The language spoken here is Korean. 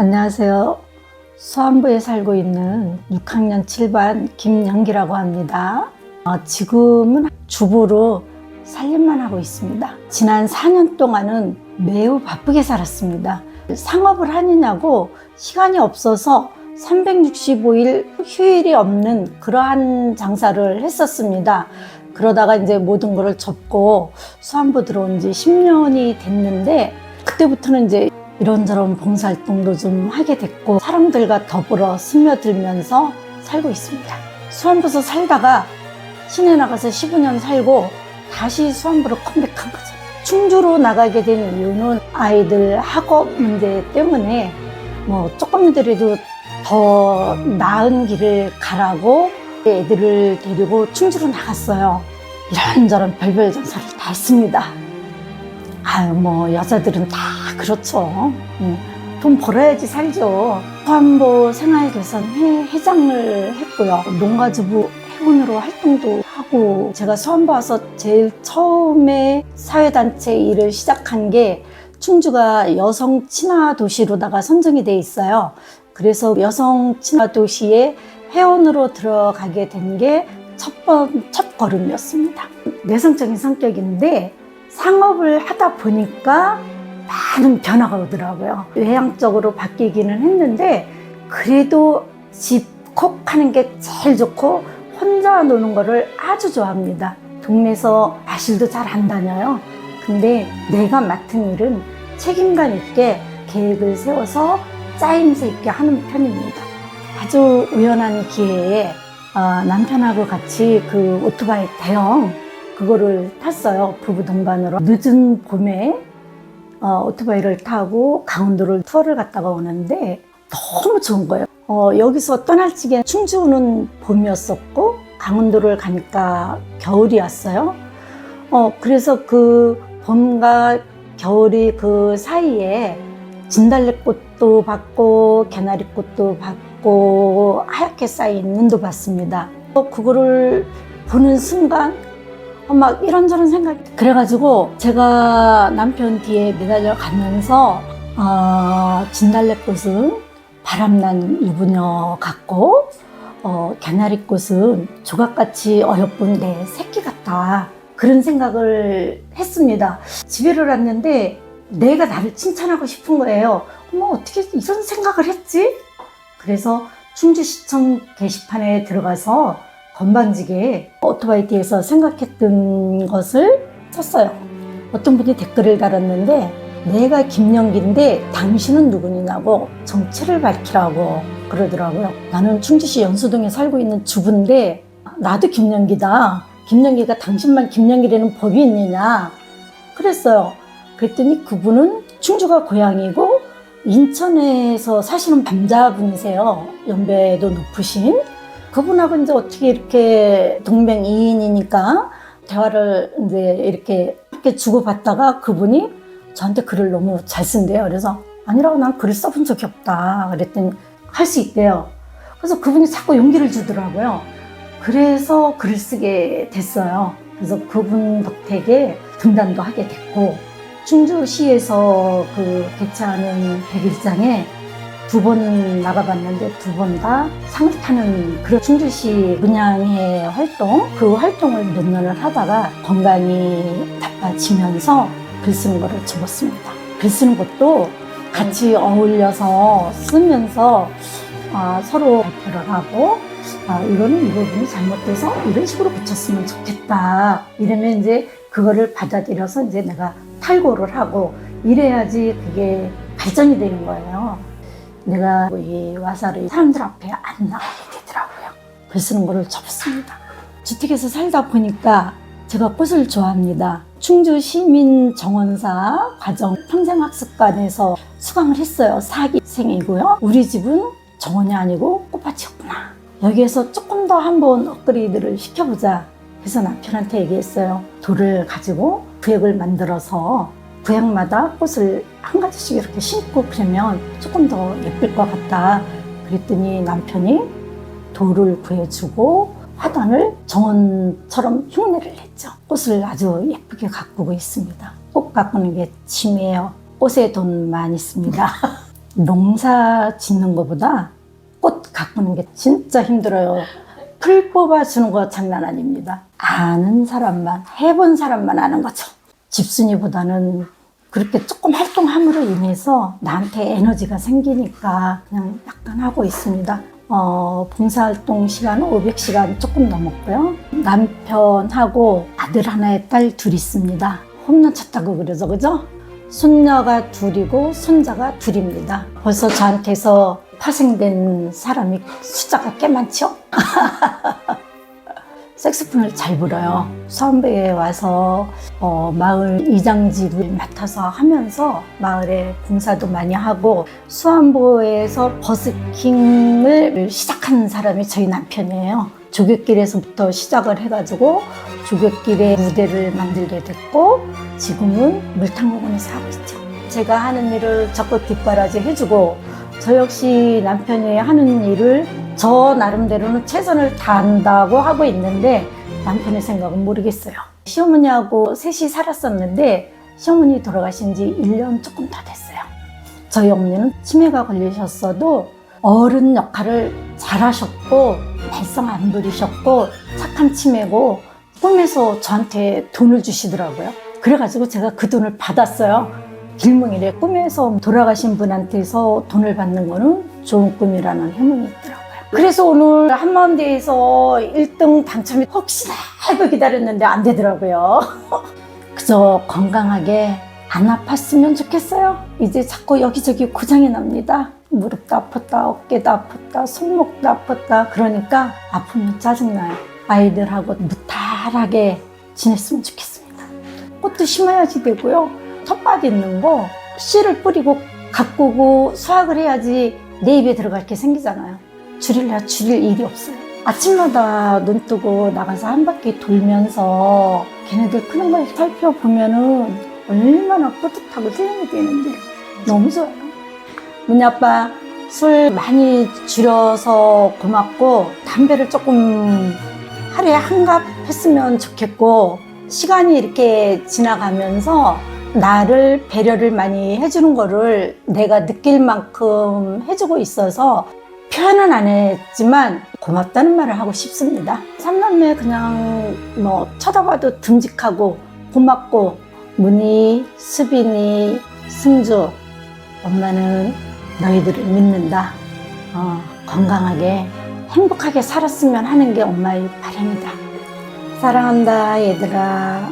안녕하세요. 수안부에 살고 있는 6학년 7반 김영기라고 합니다. 어, 지금은 주부로 살림만 하고 있습니다. 지난 4년 동안은 매우 바쁘게 살았습니다. 상업을 하느냐고 시간이 없어서 365일 휴일이 없는 그러한 장사를 했었습니다. 그러다가 이제 모든 것을 접고 수안부 들어온 지 10년이 됐는데 그때부터는 이제 이런저런 봉사활동도 좀 하게 됐고 사람들과 더불어 스며들면서 살고 있습니다. 수안부서 살다가 시내 나가서 15년 살고 다시 수안부로 컴백한 거죠. 충주로 나가게 된 이유는 아이들 학업 문제 때문에 뭐 조금이라도 더 나은 길을 가라고 애들을 데리고 충주로 나갔어요. 이런저런 별별 장사를 다 했습니다. 아유, 뭐, 여자들은 다 그렇죠. 음, 돈 벌어야지 살죠. 수안보 생활개선 회, 회장을 했고요. 농가주부 회원으로 활동도 하고, 제가 수안보 와서 제일 처음에 사회단체 일을 시작한 게 충주가 여성 친화 도시로다가 선정이 돼 있어요. 그래서 여성 친화 도시에 회원으로 들어가게 된 게 첫 번, 첫 걸음이었습니다. 내성적인 성격인데 상업을 하다 보니까 많은 변화가 오더라고요. 외향적으로 바뀌기는 했는데 그래도 집콕 하는 게 제일 좋고 혼자 노는 거를 아주 좋아합니다. 동네에서 마실도 잘 안 다녀요. 근데 내가 맡은 일은 책임감 있게 계획을 세워서 짜임새 있게 하는 편입니다. 아주 우연한 기회에 어, 남편하고 같이 그 오토바이 대형 그거를 탔어요. 부부 동반으로. 늦은 봄에 어, 오토바이를 타고 강원도를 투어를 갔다가 오는데 너무 좋은 거예요. 어, 여기서 떠날 적에 충주는 봄이었었고 강원도를 가니까 겨울이 왔어요. 어, 그래서 그 봄과 겨울이 그 사이에 진달래꽃도 봤고 개나리꽃도 봤고 하얗게 쌓인 눈도 봤습니다. 또 그거를 보는 순간 어, 막 이런저런 생각이 그래가지고 제가 남편 뒤에 매달려 가면서 어, 진달래꽃은 바람난 유부녀 같고 어, 개나리꽃은 조각같이 어여쁜 내 새끼 같다. 그런 생각을 했습니다. 집에를 왔는데 내가 나를 칭찬하고 싶은 거예요. 어머 어떻게 이런 생각을 했지? 그래서 충주시청 게시판에 들어가서 건방지게 오토바이 뒤에서 생각했던 것을 썼어요. 어떤 분이 댓글을 달았는데 내가 김영기인데 당신은 누구냐고 정체를 밝히라고 그러더라고요. 나는 충주시 연수동에 살고 있는 주부인데 나도 김영기다. 김영기가 당신만 김영기라는 법이 있느냐 그랬어요. 그랬더니 그분은 충주가 고향이고 인천에서 사시는 남자분이세요. 연배도 높으신. 그분하고 이제 어떻게 이렇게 동맹 이인이니까 대화를 이제 이렇게 이렇게 주고받다가 그분이 저한테 글을 너무 잘 쓴대요. 그래서 아니라고 난 글을 써본 적이 없다. 그랬더니 할 수 있대요. 그래서 그분이 자꾸 용기를 주더라고요. 그래서 글을 쓰게 됐어요. 그래서 그분 덕택에 등단도 하게 됐고 충주시에서 그 개최하는 백일장에 두 번 나가봤는데 두 번 다 상을 타는 그런 충주시 문양회 활동 그 활동을 몇 년을 하다가 건강이 나빠지면서 글 쓰는 거를 접었습니다. 글 쓰는 것도 같이 어울려서 쓰면서 아, 서로 하고 아, 이거는 이 부분이 잘못돼서 이런 식으로 붙였으면 좋겠다. 이러면 이제 그거를 받아들여서 이제 내가 탈고를 하고 이래야지 그게 발전이 되는 거예요. 내가 이 와사를 사람들 앞에 안 나가게 되더라고요. 글 쓰는 거를 접습니다. 주택에서 살다 보니까 제가 꽃을 좋아합니다. 충주 시민 정원사 과정 평생학습관에서 수강을 했어요. 4기생이고요. 우리 집은 정원이 아니고 꽃밭이었구나. 여기에서 조금 더 한번 업그레이드를 시켜보자. 그래서 남편한테 얘기했어요. 돌을 가지고 구획을 만들어서 구획마다 꽃을 한 가지씩 이렇게 심고 그러면 조금 더 예쁠 것 같다. 그랬더니 남편이 돌을 구해주고 화단을 정원처럼 흉내를 냈죠. 꽃을 아주 예쁘게 가꾸고 있습니다. 꽃 가꾸는 게 취미예요. 꽃에 돈 많이 씁니다. 농사 짓는 것보다 꽃 가꾸는 게 진짜 힘들어요. 풀 뽑아주는 거 장난 아닙니다. 아는 사람만, 해본 사람만 아는 거죠. 집순이보다는 그렇게 조금 활동함으로 인해서 나한테 에너지가 생기니까 그냥 약간 하고 있습니다. 어, 봉사활동 시간 500시간 조금 넘었고요. 남편하고 아들 하나에 딸 둘 있습니다. 홈런 쳤다고 그러죠, 그죠? 손녀가 둘이고 손자가 둘입니다. 벌써 저한테서 파생된 사람이 숫자가 꽤 많죠? 색소폰을 잘 불어요. 수원배에 와서 어, 마을 이장직을 맡아서 하면서 마을에 봉사도 많이 하고 수원보에서 버스킹을 시작한 사람이 저희 남편이에요. 조교길에서부터 시작을 해가지고 조교길에 무대를 만들게 됐고 지금은 물탕공원에서 하고 있죠. 제가 하는 일을 적극 뒷바라지 해주고 저 역시 남편이 하는 일을 저 나름대로는 최선을 다한다고 하고 있는데 남편의 생각은 모르겠어요. 시어머니하고 셋이 살았었는데 시어머니 돌아가신 지 1년 조금 더 됐어요. 저희 어머니는 치매가 걸리셨어도 어른 역할을 잘 하셨고 발성 안 부리셨고 착한 치매고 꿈에서 저한테 돈을 주시더라고요. 그래가지고 제가 그 돈을 받았어요. 길몽이래 꿈에서 돌아가신 분한테서 돈을 받는 거는 좋은 꿈이라는 효능이 있더라고요. 그래서 오늘 한마음대에서 1등 당첨이 혹시나 하고 기다렸는데 안 되더라고요. 그저 건강하게 안 아팠으면 좋겠어요. 이제 자꾸 여기저기 고장이 납니다. 무릎도 아팠다, 어깨도 아팠다, 손목도 아팠다. 그러니까 아프면 짜증나요. 아이들하고 무탈하게 지냈으면 좋겠습니다. 꽃도 심어야지 되고요. 텃밭 있는 거 씨를 뿌리고 가꾸고 수확을 해야지 내 입에 들어갈 게 생기잖아요. 줄일래야 줄일 일이 없어요. 아침마다 눈 뜨고 나가서 한 바퀴 돌면서 걔네들 크는 걸 살펴보면은 얼마나 뿌듯하고 힐링이 되는데 너무 좋아요. 문희 아빠 술 많이 줄여서 고맙고 담배를 조금 하루에 한갑 했으면 좋겠고 시간이 이렇게 지나가면서 나를 배려를 많이 해주는 거를 내가 느낄 만큼 해주고 있어서 표현은 안 했지만 고맙다는 말을 하고 싶습니다. 삼남매 그냥 뭐 쳐다봐도 듬직하고 고맙고 문희, 수빈이, 승주 엄마는 너희들을 믿는다. 어, 건강하게 행복하게 살았으면 하는 게 엄마의 바람이다. 사랑한다 얘들아.